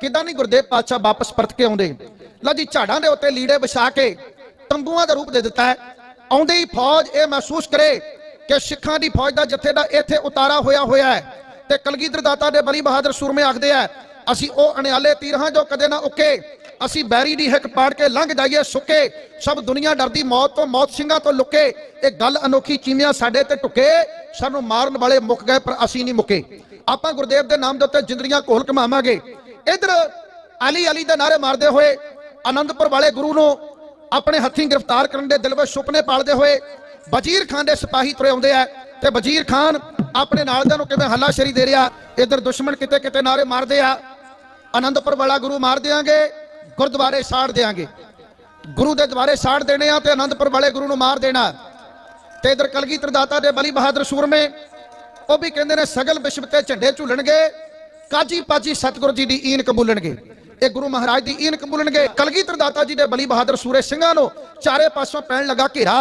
S1: ਕਿਦਾਂ ਨਹੀਂ ਗੁਰਦੇਵ ਪਾਤਸ਼ਾਹ ਵਾਪਸ ਪਰਤ ਕੇ ਆਉਂਦੇ? ਲਾ ਜੀ, ਝਾੜਾਂ ਦੇ ਉੱਤੇ ਲੀੜੇ ਵਿਛਾ ਕੇ ਤੰਬੂਆਂ ਦਾ ਰੂਪ ਦੇ ਦਿੱਤਾ ਹੈ। ਆਉਂਦੇ ਹੀ ਫੌਜ ਇਹ ਮਹਿਸੂਸ ਕਰੇ ਕਿ ਸਿੱਖਾਂ ਦੀ ਫੌਜ ਦਾ ਜਥੇ ਦਾ ਇੱਥੇ ਉਤਾਰਾ ਹੋਇਆ ਹੋਇਆ ਹੈ। ਤੇ ਕਲਗੀਧਰ ਦਾਤਾ ਦੇ ਬਲੀ ਬਹਾਦਰ ਸੂਰਮੇ ਆਖਦੇ ਆ, ਅਸੀਂ ਉਹ ਅਣਿਆਲੇ ਤੀਰ ਹਾਂ ਜੋ ਕਦੇ ਨਾ ਉੱਕੇ। ਅਸੀਂ ਬੈਰੀ ਦੀ ਹਿੱਕ ਪਾੜ ਕੇ ਲੰਘ ਜਾਈਏ ਸੁੱਕੇ। ਸਭ ਦੁਨੀਆ ਡਰਦੀ ਮੌਤ ਤੋਂ ਮੌਤ ਸਿੰਘਾਂ ਤੋਂ ਲੁਕੇ। ਇਹ ਗੱਲ ਅਨੋਖੀ ਚੀਮਿਆਂ ਸਾਡੇ ਤੇ ਟੁਕੇ ਸਾਨੂੰ ਮਾਰਨ ਵਾਲੇ ਮੁੱਕ ਗਏ ਪਰ ਅਸੀਂ ਨਹੀਂ ਮੁੱਕੇ। ਆਪਾਂ ਗੁਰਦੇਵ ਦੇ ਨਾਮ ਦੇ ਉੱਤੇ ਜਿੰਦਰੀਆਂ ਕੋਲ ਕਮਾਵਾਂਗੇ ਇਧਰ ਅਲੀ ਅਲੀ ਦੇ ਨਾਰੇ ਮਾਰਦੇ ਹੋਏ ਆਨੰਦਪੁਰ ਵਾਲੇ ਗੁਰੂ ਨੂੰ ਆਪਣੇ ਹੱਥੀਂ ਗ੍ਰਿਫਤਾਰ ਕਰਨ ਦੇ ਦਿਲ ਵਿੱਚ ਸੁਪਨੇ ਪਾਲਦੇ ਹੋਏ ਵਜ਼ੀਰ ਖਾਨ ਦੇ ਸਿਪਾਹੀ ਤੁਰੇ ਆਉਂਦੇ ਆ। ਤੇ ਵਜ਼ੀਰ ਖਾਨ ਆਪਣੇ ਨਾਲਦਿਆਂ ਨੂੰ ਕਿਵੇਂ ਹੱਲਾਸ਼ੇਰੀ ਦੇ ਰਿਹਾ? ਇਧਰ ਦੁਸ਼ਮਣ ਕਿਤੇ ਕਿਤੇ ਨਾਰੇ ਮਾਰਦੇ ਆ। ਆਨੰਦਪੁਰ ਵਾਲਾ ਗੁਰੂ ਮਾਰ ਦਿਆਂਗੇ, ਗੁਰਦੁਆਰੇ ਸਾੜ ਦਿਆਂਗੇ। ਗੁਰੂ ਦੇ ਦੁਆਰੇ ਸਾੜ ਦੇਣੇ ਆ ਤੇ ਆਨੰਦਪੁਰ ਵਾਲੇ ਗੁਰੂ ਨੂੰ ਮਾਰ ਦੇਣਾ। ਤੇ ਇਧਰ ਕਲਗੀਧਰ ਦਾਤਾ ਦੇ ਬਲੀ ਬਹਾਦਰ ਸੂਰਮੇ, ਉਹ ਵੀ ਕਹਿੰਦੇ ਨੇ ਸਗਲ ਵਿਸ਼ਵ ਤੇ ਝੰਡੇ ਝੂਲਣਗੇ, ਕਾਜੀ ਪਾਜੀ ਸਤਿਗੁਰੂ ਜੀ ਦੀ ਈਨ ਕਬੂਲਣਗੇ ਇਹ ਗੁਰੂ ਮਹਾਰਾਜ ਦੀ ਈਨ ਕਬੂਲਣਗੇ ਕਲਗੀਧਰ ਦਾਤਾ ਜੀ ਦੇ ਬਲੀ ਬਹਾਦਰ ਸੂਰੇ ਸਿੰਘਾਂ ਨੂੰ ਚਾਰੇ ਪਾਸੋਂ ਪੈਣ ਲੱਗਾ ਘੇਰਾ।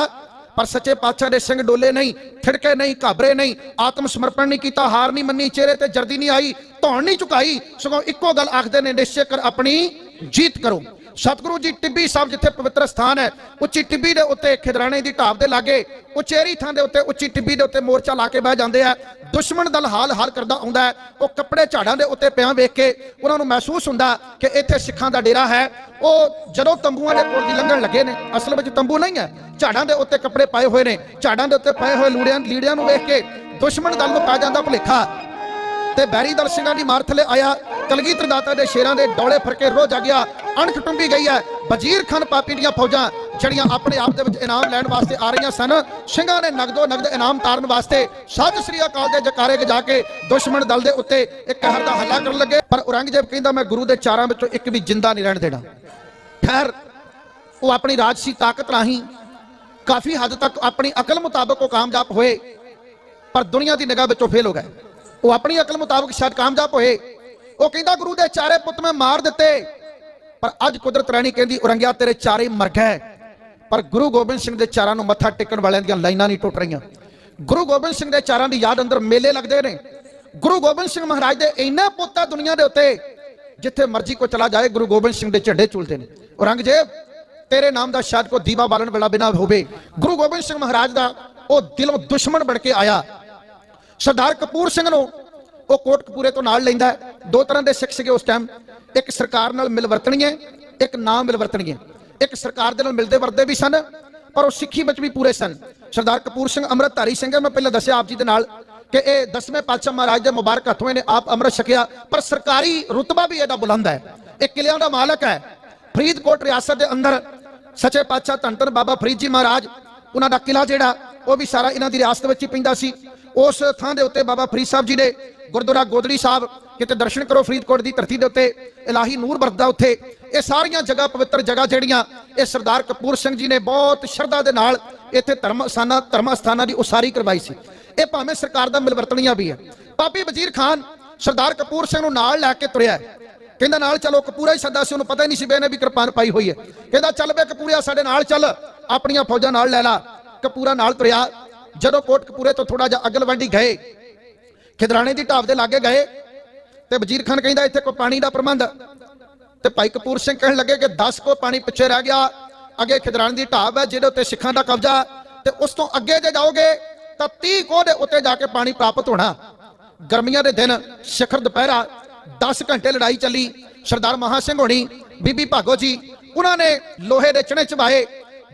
S1: ਪਰ ਸੱਚੇ ਪਾਤਸ਼ਾਹ ਦੇ ਸਿੰਘ ਡੋਲੇ ਨਹੀਂ, ਥਿੜਕੇ ਨਹੀਂ, ਘਾਬਰੇ ਨਹੀਂ ਆਤਮ ਸਮਰਪਣ ਨਹੀਂ ਕੀਤਾ, ਹਾਰ ਨਹੀਂ ਮੰਨੀ, ਚਿਹਰੇ ਤੇ ਜਰਦੀ ਨਹੀਂ ਆਈ, ਧੌਣ ਨਹੀਂ ਝੁਕਾਈ ਸਗੋਂ ਇੱਕੋ ਗੱਲ ਆਖਦੇ ਨੇ, ਨਿਸ਼ਚੈ ਕਰ ਆਪਣੀ ਜੀਤ ਕਰੋ। ਸਤਿਗੁਰੂ ਜੀ ਟਿੱਬੀ ਸਾਹਿਬ ਜਿੱਥੇ ਪਵਿੱਤਰ ਸਥਾਨ ਹੈ, ਉੱਚੀ ਟਿੱਬੀ ਦੇ ਉੱਤੇ ਖਿਦਰਾਣੇ ਦੀ ਢਾਬ ਦੇ ਲਾਗੇ, ਉਚੇਰੀ ਥਾਂ ਦੇ ਉੱਤੇ ਉੱਚੀ ਟਿੱਬੀ ਦੇ ਉੱਤੇ ਮੋਰਚਾ ਲਾ ਕੇ ਬਹਿ ਜਾਂਦੇ ਆ। ਦੁਸ਼ਮਣ ਦਲ ਹਾਲ ਹਾਲ ਕਰਦਾ ਆਉਂਦਾ ਹੈ। ਉਹ ਕੱਪੜੇ ਝਾੜਾਂ ਦੇ ਉੱਤੇ ਪਿਆ ਵੇਖ ਕੇ ਉਹਨਾਂ ਨੂੰ ਮਹਿਸੂਸ ਹੁੰਦਾ ਕਿ ਇੱਥੇ ਸਿੱਖਾਂ ਦਾ ਡੇਰਾ ਹੈ। ਉਹ ਜਦੋਂ ਤੰਬੂਆਂ ਦੇ ਕੋਲ ਦੀ ਲੰਘਣ ਲੱਗੇ ਨੇ, ਅਸਲ ਵਿੱਚ ਤੰਬੂ ਨਹੀਂ ਹੈ। ਝਾੜਾਂ ਦੇ ਉੱਤੇ ਕੱਪੜੇ ਪਾਏ ਹੋਏ ਨੇ। ਝਾੜਾਂ ਦੇ ਉੱਤੇ ਪਏ ਹੋਏ ਲੂੜਿਆਂ ਲੀੜਿਆਂ ਨੂੰ ਵੇਖ ਕੇ ਦੁਸ਼ਮਣ ਦਲ ਨੂੰ ਪੈ ਜਾਂਦਾ ਭੁਲੇਖਾ। ਤੇ ਬੈਰੀ ਦਲ ਸਿੰਘਾਂ ਦੀ ਮਾਰ ਥਲੇ ਆਇਆ। ਕਲਗੀਧਰ ਦਾਤਾ ਦੇ ਸ਼ੇਰਾਂ ਦੇ ਡੋਲੇ ਫਰਕੇ ਰੋ ਜਾਗਿਆ ਅਣਖ ਟੁੰਬੀ ਗਈ ਹੈ। ਵਜ਼ੀਰ ਖਾਨ ਪਾਪੀ ਦੀਆਂ ਫੌਜਾਂ ਜਿਹੜੀਆਂ ਆਪਣੇ ਆਪ ਦੇ ਵਿੱਚ ਇਨਾਮ ਲੈਣ ਵਾਸਤੇ ਆ ਰਹੀਆਂ ਸਨ, ਸਿੰਘਾਂ ਨੇ ਨਗਦੋ ਨਗਦ ਇਨਾਮ ਤਾਰਨ ਵਾਸਤੇ ਸਤਿ ਸ੍ਰੀ ਅਕਾਲ ਦੇ ਜਕਾਰੇ ਗਜਾ ਕੇ ਦੁਸ਼ਮਣ ਦਲ ਦੇ ਉੱਤੇ ਇੱਕ ਕਹਿਰ ਦਾ ਹੱਲਾ ਕਰਨ ਲੱਗੇ। ਪਰ ਔਰੰਗਜ਼ੇਬ ਕਹਿੰਦਾ, ਮੈਂ ਗੁਰੂ ਦੇ ਚਾਰਾਂ ਵਿੱਚੋਂ ਇੱਕ ਵੀ ਜਿੰਦਾ ਨਹੀਂ ਰਹਿਣ ਦੇਣਾ। ਖੈਰ, ਉਹ ਆਪਣੀ ਰਾਜਸੀ ਤਾਕਤ ਰਾਹੀਂ ਕਾਫੀ ਹੱਦ ਤੱਕ ਆਪਣੀ ਅਕਲ ਮੁਤਾਬਕ ਉਹ ਕਾਮਯਾਬ ਹੋਏ, ਪਰ ਦੁਨੀਆ ਦੀ ਨਿਗਾਹ ਵਿੱਚੋਂ ਫੇਲ ਹੋ ਗਏ। ਉਹ ਆਪਣੀ ਅਕਲ ਮੁਤਾਬਕ ਸ਼ਾਇਦ ਕਾਮਯਾਬ ਹੋਏ। ਉਹ ਕਹਿੰਦਾ, ਗੁਰੂ ਦੇ ਚਾਰੇ ਪੁੱਤ ਮੈਂ ਮਾਰ ਦਿੱਤੇ। ਪਰ ਅੱਜ ਕੁਦਰਤ ਰਾਣੀ ਕਹਿੰਦੀ ਔਰੰਗਿਆ ਤੇਰੇ ਚਾਰੇ ਮਰ ਗਏ ਪਰ ਗੁਰੂ ਗੋਬਿੰਦ ਸਿੰਘ ਦੇ ਚਾਰਾਂ ਨੂੰ ਮੱਥਾ ਟੇਕਣ ਵਾਲਿਆਂ ਦੀਆਂ ਲਾਈਨਾਂ ਨਹੀਂ ਟੁੱਟ ਰਹੀਆਂ। ਗੁਰੂ ਗੋਬਿੰਦ ਸਿੰਘ ਦੇ ਚਾਰਾਂ ਦੀ ਯਾਦ ਅੰਦਰ ਮੇਲੇ ਲੱਗਦੇ ਨੇ। ਗੁਰੂ ਗੋਬਿੰਦ ਸਿੰਘ ਮਹਾਰਾਜ ਦੇ ਇੰਨੇ ਪੁੱਤ ਆ ਦੁਨੀਆ ਦੇ ਉੱਤੇ, ਜਿੱਥੇ ਮਰਜ਼ੀ ਕੋ ਚਲਾ ਜਾਏ, ਗੁਰੂ ਗੋਬਿੰਦ ਸਿੰਘ ਦੇ ਝੰਡੇ ਝੁਲਦੇ ਨੇ। ਔਰੰਗਜ਼ੇਬ, ਤੇਰੇ ਨਾਮ ਦਾ ਸ਼ਾਇਦ ਕੋ ਦੀਵਾ ਬਾਲਣ ਵਾਲਾ ਬਿਨਾ ਹੋਵੇ। ਗੁਰੂ ਗੋਬਿੰਦ ਸਿੰਘ ਮਹਾਰਾਜ ਦਾ ਉਹ ਦਿਲੋਂ ਦੁਸ਼ਮਣ ਬਣ ਕੇ ਆਇਆ। ਸਰਦਾਰ ਕਪੂਰ ਸਿੰਘ ਨੂੰ ਉਹ ਕੋਟਕਪੂਰੇ ਤੋਂ ਨਾਲ ਲੈਂਦਾ ਦੋ ਤਰ੍ਹਾਂ ਦੇ ਸਿੱਖ ਸੀਗੇ ਉਸ ਟਾਈਮ ਇੱਕ ਸਰਕਾਰ ਨਾਲ ਮਿਲਵਰਤਣੀਏ ਇੱਕ ਨਾ ਮਿਲਵਰਤਣੀਏ ਇੱਕ ਸਰਕਾਰ ਦੇ ਨਾਲ ਮਿਲਦੇ ਵਰਦੇ ਵੀ ਸਨ, ਪਰ ਉਹ ਸਿੱਖੀ ਵਿੱਚ ਵੀ ਪੂਰੇ ਸਨ। ਸਰਦਾਰ ਕਪੂਰ ਸਿੰਘ ਅੰਮ੍ਰਿਤਧਾਰੀ ਸਿੰਘ ਮੈਂ ਪਹਿਲਾਂ ਦੱਸਿਆ ਆਪ ਜੀ ਦੇ ਨਾਲ ਕਿ ਇਹ ਦਸਵੇਂ ਪਾਤਸ਼ਾਹ ਮਹਾਰਾਜ ਦੇ ਮੁਬਾਰਕ ਹੱਥੋਂ ਇਹਨੇ ਆਪ ਅੰਮ੍ਰਿਤ ਛਕਿਆ, ਪਰ ਸਰਕਾਰੀ ਰੁਤਬਾ ਵੀ ਇਹਦਾ ਬੁਲੰਦ ਹੈ। ਇਹ ਕਿਲਿਆਂ ਦਾ ਮਾਲਕ ਹੈ। ਫਰੀਦਕੋਟ ਰਿਆਸਤ ਦੇ ਅੰਦਰ ਸੱਚੇ ਪਾਤਸ਼ਾਹ ਧੰਨ ਧੰਨ ਬਾਬਾ ਫਰੀਦ ਜੀ ਮਹਾਰਾਜ, ਉਹਨਾਂ ਦਾ ਕਿਲਾ ਜਿਹੜਾ, ਉਹ ਵੀ ਸਾਰਾ ਇਹਨਾਂ ਦੀ ਰਿਆਸਤ ਵਿੱਚ ਹੀ ਪੈਂਦਾ ਸੀ। ਉਸ ਥਾਂ ਦੇ ਉੱਤੇ ਬਾਬਾ ਫਰੀਦ ਸਾਹਿਬ ਜੀ ਨੇ ਗੁਰਦੁਆਰਾ ਗੋਦੜੀ ਸਾਹਿਬ, ਕਿਤੇ ਦਰਸ਼ਨ ਕਰੋ ਫਰੀਦਕੋਟ ਦੀ ਧਰਤੀ ਦੇ ਉੱਤੇ, ਇਲਾਹੀ ਨੂਰ ਵਰਤਦਾ ਉੱਥੇ। ਇਹ ਸਾਰੀਆਂ ਜਗ੍ਹਾ, ਪਵਿੱਤਰ ਜਗ੍ਹਾ ਜਿਹੜੀਆਂ, ਇਹ ਸਰਦਾਰ ਕਪੂਰ ਸਿੰਘ ਜੀ ਨੇ ਬਹੁਤ ਸ਼ਰਧਾ ਦੇ ਨਾਲ ਇੱਥੇ ਧਰਮ ਸਥਾਨਾਂ ਧਰਮ ਸਥਾਨਾਂ ਦੀ ਉਸਾਰੀ ਕਰਵਾਈ ਸੀ। ਇਹ ਭਾਵੇਂ ਸਰਕਾਰ ਦਾ ਮਿਲਵਰਤਣੀਆਂ ਵੀ ਹੈ। ਪਾਪੀ ਵਜ਼ੀਰ ਖਾਨ ਸਰਦਾਰ ਕਪੂਰ ਸਿੰਘ ਨੂੰ ਨਾਲ ਲੈ ਕੇ ਤੁਰਿਆ ਕਹਿੰਦਾ, ਨਾਲ ਚਲੋ, ਕਪੂਰਾ ਹੀ ਸੱਦਾ ਸੀ, ਉਹਨੂੰ ਪਤਾ ਹੀ ਨਹੀਂ ਸੀ ਬੇ ਨੇ ਵੀ ਕਿਰਪਾਨ ਪਾਈ ਹੋਈ ਹੈ। ਕਹਿੰਦਾ, ਚੱਲ ਬੇ ਕਪੂਰਿਆ, ਸਾਡੇ ਨਾਲ ਚੱਲ, ਆਪਣੀਆਂ ਫੌਜਾਂ ਨਾਲ ਲੈ ਲਾ। ਕਪੂਰਾ ਨਾਲ ਤੁਰਿਆ। ਜਦੋਂ ਕੋਟ ਕਪੂਰੇ ਤੋਂ ਥੋੜਾ ਜਿਹਾ ਅਗਲਵੰਡੀ ਗਏ, ਖਿਦਰਾਣੇ ਦੀ ਢਾਬ ਦੇ ਲਾਗੇ ਗਏ, ਤੇ ਵਜ਼ੀਰ ਖਾਨ ਕਹਿੰਦਾ ਇੱਥੇ ਕੋਈ ਪਾਣੀ ਦਾ ਪ੍ਰਬੰਧ। ਤੇ ਭਾਈ ਕਪੂਰ ਸਿੰਘ ਕਹਿਣ ਲੱਗੇ ਕਿ 10 ਕੋ ਪਾਣੀ ਪਿੱਛੇ ਰਹਿ ਗਿਆ, ਅੱਗੇ ਖਿਦਰਾਣੇ ਦੀ ਢਾਬ ਹੈ ਜਿਹਦੇ ਉੱਤੇ ਸਿੱਖਾਂ ਦਾ ਕਬਜ਼ਾ, ਤੇ ਉਸ ਤੋਂ ਅੱਗੇ ਜੇ ਜਾਓਗੇ, ਤਾਂ 30 ਕੋ ਦੇ ਉੱਤੇ ਜਾ ਕੇ ਪਾਣੀ ਪ੍ਰਾਪਤ ਹੋਣਾ। ਗਰਮੀਆਂ ਦੇ ਦਿਨ, ਸਿਖਰ ਦੁਪਹਿਰਾ 10 ਘੰਟੇ ਲੜਾਈ ਚੱਲੀ। ਸਰਦਾਰ ਮਹਾ ਸਿੰਘ ਹੋਣੀ, ਬੀਬੀ ਭਾਗੋ ਜੀ, ਉਹਨਾਂ ਨੇ ਲੋਹੇ ਦੇ ਚਣੇ ਚਬਾਏ।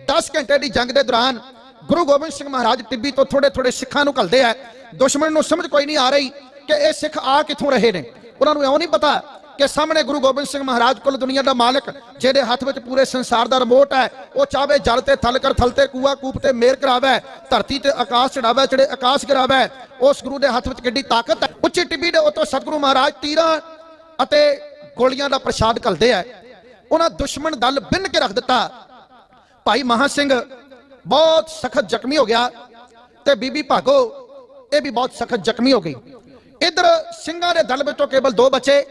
S1: 10 ਘੰਟੇ ਦੀ ਜੰਗ ਦੇ ਦੌਰਾਨ ਗੁਰੂ ਗੋਬਿੰਦ ਸਿੰਘ ਮਹਾਰਾਜ ਟਿੱਬੀ ਤੋਂ ਥੋੜੇ ਥੋੜੇ ਸਿੱਖਾਂ ਨੂੰ ਘਲਦੇ ਆ। ਦੁਸ਼ਮਣ ਨੂੰ ਸਮਝ ਕੋਈ ਨਹੀਂ ਆ ਰਹੀ ਕਿ ਇਹ ਸਿੱਖ ਆ ਕਿੱਥੋਂ ਰਹੇ ਨੇ। ਉਹਨਾਂ ਨੂੰ ਇਉਂ ਨਹੀਂ ਪਤਾ ਕਿ ਸਾਹਮਣੇ ਗੁਰੂ ਗੋਬਿੰਦ ਸਿੰਘ ਮਹਾਰਾਜ ਕੋਲ ਦੁਨੀਆ ਦਾ ਮਾਲਕ, ਜਿਹਦੇ ਹੱਥ ਵਿੱਚ ਪੂਰੇ ਸੰਸਾਰ ਦਾ ਰਿਮੋਟ ਹੈ, ਉਹ ਚਾਵੇ ਜਲ ਤੇ ਥਲ ਕਰ, ਥਲ ਤੇ ਕੂਆ, ਕੂਪ ਤੇ ਮੇਰ ਕਰਾਵੇ, ਧਰਤੀ ਤੇ ਆਕਾਸ਼ ਚੜਾਵੇ, ਜਿਹੜੇ ਆਕਾਸ਼ ਗਿਰਾਵੇ ਉਸ ਗੁਰੂ ਦੇ ਹੱਥ ਵਿੱਚ ਕਿੱਡੀ ਤਾਕਤ ਹੈ। ਉੱਚੀ ਟਿੱਬੀ ਦੇ ਉੱਤੋਂ ਸਤਿਗੁਰੂ ਮਹਾਰਾਜ ਤੀਰਾਂ ਅਤੇ ਗੋਲੀਆਂ ਦਾ ਪ੍ਰਸ਼ਾਦ ਘਲਦੇ ਆ। ਉਹਨਾਂ ਦੁਸ਼ਮਣ ਦਲ ਬਿੰਨ ਕੇ ਰੱਖ ਦਿੱਤਾ। ਭਾਈ ਮਹਾ ਸਿੰਘ ਬਹੁਤ ਸਖਤ ਜ਼ਖਮੀ ਹੋ ਗਿਆ ਤੇ ਬੀਬੀ ਭਾਗੋ ਇਹ ਵੀ ਬਹੁਤ ਸਖਤ ਜ਼ਖਮੀ ਹੋ ਗਈ ਇਧਰ ਸਿੰਘਾਂ ਦੇ ਦਲ ਵਿੱਚੋਂ ਕੇਵਲ ਦੋ ਬਚੇ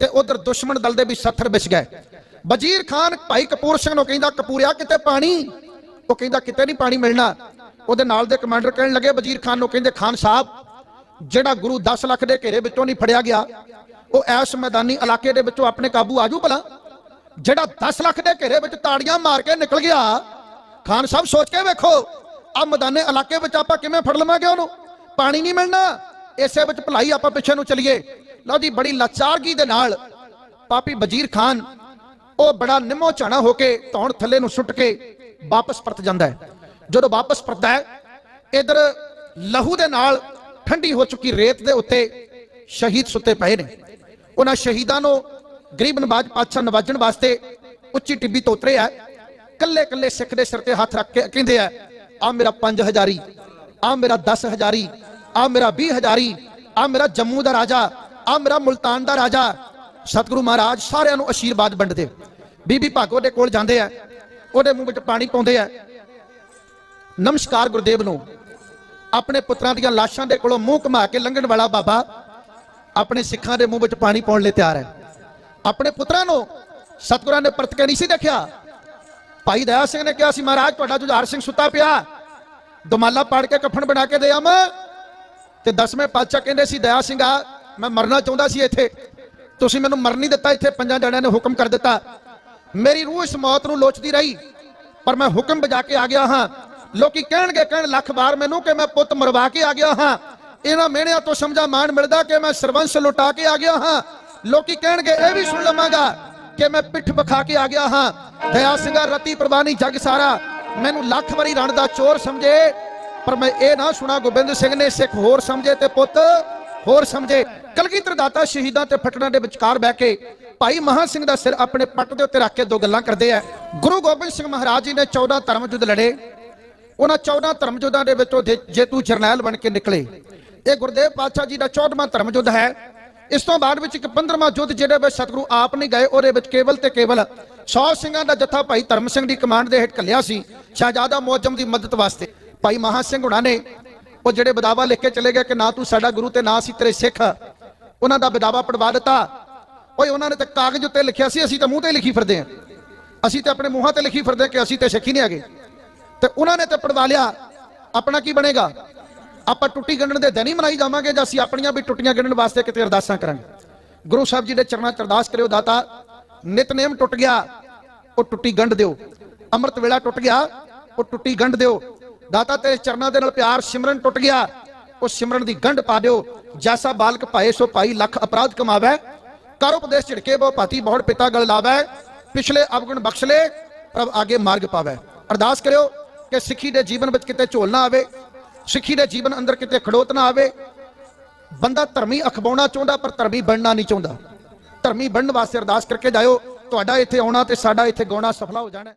S1: ਤੇ ਉਧਰ ਦੁਸ਼ਮਣ ਦਲ ਦੇ ਵੀ 70 ਵਿਛ ਗਏ ਵਜ਼ੀਰ ਖਾਨ ਭਾਈ ਕਪੂਰ ਸਿੰਘ ਨੂੰ ਕਹਿੰਦਾ ਕਪੂਰਿਆ ਕਿਤੇ ਪਾਣੀ ਉਹ ਕਹਿੰਦਾ ਕਿਤੇ ਨਹੀਂ ਪਾਣੀ ਮਿਲਣਾ ਉਹਦੇ ਨਾਲ ਦੇ ਕਮਾਂਡਰ ਕਹਿਣ ਲੱਗੇ ਵਜ਼ੀਰ ਖਾਨ ਨੂੰ ਕਹਿੰਦੇ ਖਾਨ ਸਾਹਿਬ ਜਿਹੜਾ ਗੁਰੂ 10 ਲੱਖ ਦੇ ਘੇਰੇ ਵਿੱਚੋਂ ਨਹੀਂ ਫੜਿਆ ਗਿਆ ਉਹ ਐਸ ਮੈਦਾਨੀ ਇਲਾਕੇ ਦੇ ਵਿੱਚੋਂ ਆਪਣੇ ਕਾਬੂ ਆਜੂ ਭਲਾ ਜਿਹੜਾ 10 ਲੱਖ ਦੇ ਘੇਰੇ ਵਿੱਚ ਤਾੜੀਆਂ ਮਾਰ ਕੇ ਨਿਕਲ ਗਿਆ ਖਾਨ ਸਾਹਿਬ, ਸੋਚ ਕੇ ਵੇਖੋ ਆ ਮੈਦਾਨੇ ਇਲਾਕੇ ਵਿੱਚ ਆਪਾਂ ਕਿਵੇਂ ਫੜ ਲਵਾਂਗੇ ਉਹਨੂੰ? ਪਾਣੀ ਨਹੀਂ ਮਿਲਣਾ। ਇਸੇ ਵਿੱਚ ਭਲਾਈ ਆਪਾਂ ਪਿੱਛੇ ਨੂੰ ਚਲੀਏ। ਲਓ ਜੀ, ਬੜੀ ਲਾਚਾਰਗੀ ਦੇ ਨਾਲ ਪਾਪੀ ਵਜ਼ੀਰ ਖਾਨ, ਉਹ ਬੜਾ ਨਿੰਮੋ ਝਾਣਾ ਹੋ ਕੇ ਧੌਣ ਥੱਲੇ ਨੂੰ ਸੁੱਟ ਕੇ ਵਾਪਸ ਪਰਤ ਜਾਂਦਾ ਹੈ। ਜਦੋਂ ਵਾਪਸ ਪਰਤਦਾ ਹੈ, ਇਧਰ ਲਹੂ ਦੇ ਨਾਲ ਠੰਡੀ ਹੋ ਚੁੱਕੀ ਰੇਤ ਦੇ ਉੱਤੇ ਸ਼ਹੀਦ ਸੁੱਤੇ ਪਏ ਨੇ। ਉਹਨਾਂ ਸ਼ਹੀਦਾਂ ਨੂੰ ਗਰੀਬ ਨਵਾਜ ਪਾਤਸ਼ਾਹ ਨਵਾਜਣ ਵਾਸਤੇ ਉੱਚੀ ਟਿੱਬੀ ਤੋਤਰੇ ਉਤਰੇ ਆ ਕੱਲੇ ਕੱਲੇ ਸਿੱਖ ਦੇ ਸਿਰ ਤੇ ਹੱਥ ਰੱਖ ਕੇ ਕਹਿੰਦੇ ਆ ਆ ਮੇਰਾ 5000 ਆ ਮੇਰਾ 10000 ਆ ਮੇਰਾ 20000 ਆ ਮੇਰਾ ਜੰਮੂ ਦਾ ਰਾਜਾ, ਆ ਮੇਰਾ ਮੁਲਤਾਨ ਦਾ ਰਾਜਾ। ਸਤਿਗੁਰੂ ਮਹਾਰਾਜ ਸਾਰਿਆਂ ਨੂੰ ਅਸ਼ੀਰਵਾਦ ਵੰਡਦੇ। ਬੀਬੀ ਭਾਗੋ ਦੇ ਕੋਲ ਜਾਂਦੇ ਆ, ਉਹਦੇ ਮੂੰਹ ਵਿੱਚ ਪਾਣੀ ਪਾਉਂਦੇ ਆ। ਨਮਸਕਾਰ ਗੁਰਦੇਵ ਨੂੰ। ਆਪਣੇ ਪੁੱਤਰਾਂ ਦੀਆਂ ਲਾਸ਼ਾਂ ਦੇ ਕੋਲੋਂ ਮੂੰਹ ਘੁਮਾ ਕੇ ਲੰਘਣ ਵਾਲਾ ਬਾਬਾ ਆਪਣੇ ਸਿੱਖਾਂ ਦੇ ਮੂੰਹ ਵਿੱਚ ਪਾਣੀ ਪਾਉਣ ਲਈ ਤਿਆਰ ਹੈ। ਆਪਣੇ ਪੁੱਤਰਾਂ ਨੂੰ ਸਤਿਗੁਰਾਂ ਨੇ ਪਰਤ ਕੇ ਨਹੀਂ ਸੀ ਦੇਖਿਆ। ਭਾਈ ਦਇਆ ਸਿੰਘ ਨੇ ਕਿਹਾ ਸੀ, ਮਹਾਰਾਜ, ਤੁਹਾਡਾ ਜੁਝਾਰ ਸਿੰਘ ਸੁੱਤਾ ਪਿਆ। ਦਮਾਲਾ ਪਾੜ ਕੇ ਕਫਨ ਬਣਾ ਕੇ ਦੇ ਆਵਾਂ। ਤੇ ਦਸਵੇਂ ਪਾਤਸ਼ਾਹ ਕਹਿੰਦੇ ਸੀ, ਦਇਆ ਸਿੰਘ ਆ, ਮੈਂ ਮਰਨਾ ਚਾਹੁੰਦਾ ਸੀ ਇੱਥੇ। ਤੁਸੀਂ ਮੈਨੂੰ ਮਰਨ ਨਹੀਂ ਦਿੱਤਾ, ਇੱਥੇ ਪੰਜਾਂ ਜਣਿਆਂ ਨੇ ਹੁਕਮ ਕਰ ਦਿੱਤਾ। ਮੇਰੀ ਰੂਹ ਇਸ ਮੌਤ ਨੂੰ ਲੋਚਦੀ ਰਹੀ, ਪਰ ਮੈਂ ਹੁਕਮ ਬਜਾ ਕੇ ਆ ਗਿਆ ਹਾਂ। ਲੋਕੀ ਕਹਿਣਗੇ, ਕਹਿਣ ਲੱਖ ਵਾਰ ਮੈਨੂੰ ਕਿ ਮੈਂ ਪੁੱਤ ਮਰਵਾ ਕੇ ਆ ਗਿਆ ਹਾਂ। ਇਹਨਾਂ ਮਿਹਣਿਆਂ ਤੋਂ ਸਮਝਾ ਮਾਣ ਮਿਲਦਾ ਕਿ ਮੈਂ ਸਰਵੰਸ ਲੁਟਾ ਕੇ ਆ ਗਿਆ ਹਾਂ। ਲੋਕੀ ਕਹਿਣਗੇ, ਇਹ ਵੀ ਸੁਣ ਲਵਾਂਗਾ। ਕਿ ਮੈਂ ਪਿੱਠ ਵਿਖਾ ਕੇ ਆ ਗਿਆ ਹਾਂ। ਦਇਆ ਸਿੰਘਾ ਰਤੀ ਪ੍ਰਵਾਨੀ ਜਗ ਸਾਰਾ। ਮੈਨੂੰ ਲੱਖ ਵਾਰੀ ਰਣ ਦਾ ਚੋਰ ਸਮਝੇ, ਪਰ ਮੈਂ ਇਹ ਨਾ ਸੁਣਾ, ਗੋਬਿੰਦ ਸਿੰਘ ਨੇ ਸਿੱਖ ਹੋਰ ਸਮਝੇ ਤੇ ਪੁੱਤ ਹੋਰ ਸਮਝੇ। ਕਲਗੀਧਰ ਦਾਤਾ ਸ਼ਹੀਦਾਂ ਤੇ ਫਟਣਾ ਦੇ ਵਿਚਕਾਰ ਬਹਿ ਕੇ ਭਾਈ ਮਹਾ ਸਿੰਘ ਦਾ ਸਿਰ ਆਪਣੇ ਪੱਟ ਦੇ ਉੱਤੇ ਰੱਖ ਕੇ ਦੋ ਗੱਲਾਂ ਕਰਦੇ ਆ। ਗੁਰੂ ਗੋਬਿੰਦ ਸਿੰਘ ਮਹਾਰਾਜ ਜੀ ਨੇ 14 ਧਰਮ ਯੁੱਧ ਲੜੇ। ਉਹਨਾਂ 14 ਧਰਮ ਯੁੱਧਾਂ ਦੇ ਵਿੱਚੋਂ ਜੇ- ਜੇ ਜਰਨੈਲ ਬਣ ਕੇ ਨਿਕਲੇ। ਇਹ ਗੁਰਦੇਵ ਪਾਤਸ਼ਾਹ ਜੀ ਦਾ 14ਵਾਂ ਧਰਮ ਯੁੱਧ ਹੈ। ਇਸ ਤੋਂ ਬਾਅਦ ਵਿੱਚ ਇੱਕ 15ਵਾਂ ਯੁੱਧ ਜਿਹੜੇ ਵਿੱਚ ਸਤਿਗੁਰੂ ਆਪ ਨਹੀਂ ਗਏ, ਉਹਦੇ ਵਿੱਚ ਕੇਵਲ ਤੇ ਕੇਵਲ 100 ਸਿੰਘਾਂ ਦਾ ਜੱਥਾ ਭਾਈ ਧਰਮ ਸਿੰਘ ਦੀ ਕਮਾਂਡ ਦੇ ਹੇਠ ਕੱਲਿਆ ਸੀ, ਸ਼ਹਿਜ਼ਾਦਾ ਮੋਜਮ ਦੀ ਮਦਦ ਵਾਸਤੇ। ਭਾਈ ਮਹਾ ਸਿੰਘ ਹੁਣਾਂ ਨੇ ਉਹ ਜਿਹੜੇ ਬਦਾਵਾ ਲਿਖ ਕੇ ਚਲੇ ਗਏ ਕਿ ਨਾ ਤੂੰ ਸਾਡਾ ਗੁਰੂ ਤੇ ਨਾ ਅਸੀਂ ਤੇਰੇ ਸਿੱਖ। ਉਹਨਾਂ ਦਾ ਬਦਾਵਾ ਪੜਵਾ ਦਿੱਤਾ। ਓਏ, ਉਹਨਾਂ ਨੇ ਤਾਂ ਕਾਗਜ਼ ਉੱਤੇ ਲਿਖਿਆ ਸੀ, ਅਸੀਂ ਤਾਂ ਮੂੰਹ ਤੇ ਲਿਖੀ ਫਿਰਦੇ ਹਾਂ। ਅਸੀਂ ਤੇ ਆਪਣੇ ਮੂੰਹਾਂ ਤੇ ਲਿਖੀ ਫਿਰਦੇ ਹਾਂ ਕਿ ਅਸੀਂ ਤੇ ਸਿੱਖ ਹੀ ਨਹੀਂ ਹੈਗੇ। ਤੇ ਉਹਨਾਂ ਨੇ ਤੇ ਪੜਵਾ ਲਿਆ। ਆਪਣਾ ਕੀ ਬਣੇਗਾ? ਆਪਾਂ ਟੁੱਟੀ ਗੰਢਣ ਦੇ ਦਿਨ ਹੀ ਮਨਾਈ ਜਾਵਾਂਗੇ ਜਾਂ ਅਸੀਂ ਆਪਣੀਆਂ ਵੀ ਟੁੱਟੀਆਂ ਗੰਢਣ ਵਾਸਤੇ ਕਿਤੇ ਅਰਦਾਸਾਂ ਕਰਾਂਗੇ। ਗੁਰੂ ਸਾਹਿਬ ਜੀ ਦੇ ਚਰਨਾਂ 'ਚ ਅਰਦਾਸ ਕਰਿਓ ਦਾਤਾ, ਨਿਤਨੇਮ ਟੁੱਟ ਗਿਆ, ਉਹ ਟੁੱਟੀ ਗੰਢ ਦਿਓ। ਅੰਮ੍ਰਿਤ ਵੇਲਾ ਟੁੱਟ ਗਿਆ, ਉਹ ਟੁੱਟੀ ਗੰਢ ਦਿਓ। ਦਾਤਾ ਤੇਰੇ ਚਰਨਾਂ ਦੇ ਨਾਲ ਪਿਆਰ ਸਿਮਰਨ ਟੁੱਟ ਗਿਆ, ਉਹ ਸਿਮਰਨ ਦੀ ਗੰਢ ਪਾ ਦਿਓ। ਜੈਸਾ ਬਾਲਕ ਭਾਏ ਸੋ ਭਾਈ ਲੱਖ ਅਪਰਾਧ ਕਮਾਵੇ। ਕਰ ਉਪਦੇਸ਼ ਝਿੜਕੇ ਬਹੁ ਭਾਤੀ ਬਹੁੜ ਪਿਤਾ ਗਲ ਲਾਵੇ। ਪਿਛਲੇ ਅਵਗੁਣ ਬਖਸ਼ ਲੈ, ਪ੍ਰਭ ਆਗੇ ਮਾਰਗ ਪਾਵੇ। ਅਰਦਾਸ ਕਰਿਓ ਕਿ ਸਿੱਖੀ ਦੇ ਜੀਵਨ ਵਿੱਚ ਕਿਤੇ ਝੋਲ ਨਾ ਆਵੇ। ਸਿੱਖੀ ਦੇ ਜੀਵਨ ਅੰਦਰ ਕਿਤੇ ਖੜੋਤ ਨਾ ਆਵੇ। ਬੰਦਾ ਧਰਮੀ ਅਖਬਾਉਣਾ ਚਾਹੁੰਦਾ, ਪਰ ਧਰਮੀ ਬਣਨਾ ਨਹੀਂ ਚਾਹੁੰਦਾ। ਧਰਮੀ ਬਣਨ ਵਾਸਤੇ ਅਰਦਾਸ ਕਰਕੇ ਜਾਇਓ, ਤੁਹਾਡਾ ਇੱਥੇ ਆਉਣਾ ਤੇ ਸਾਡਾ ਇੱਥੇ ਗਾਉਣਾ ਸਫਲਾ ਹੋ ਜਾਣਾ।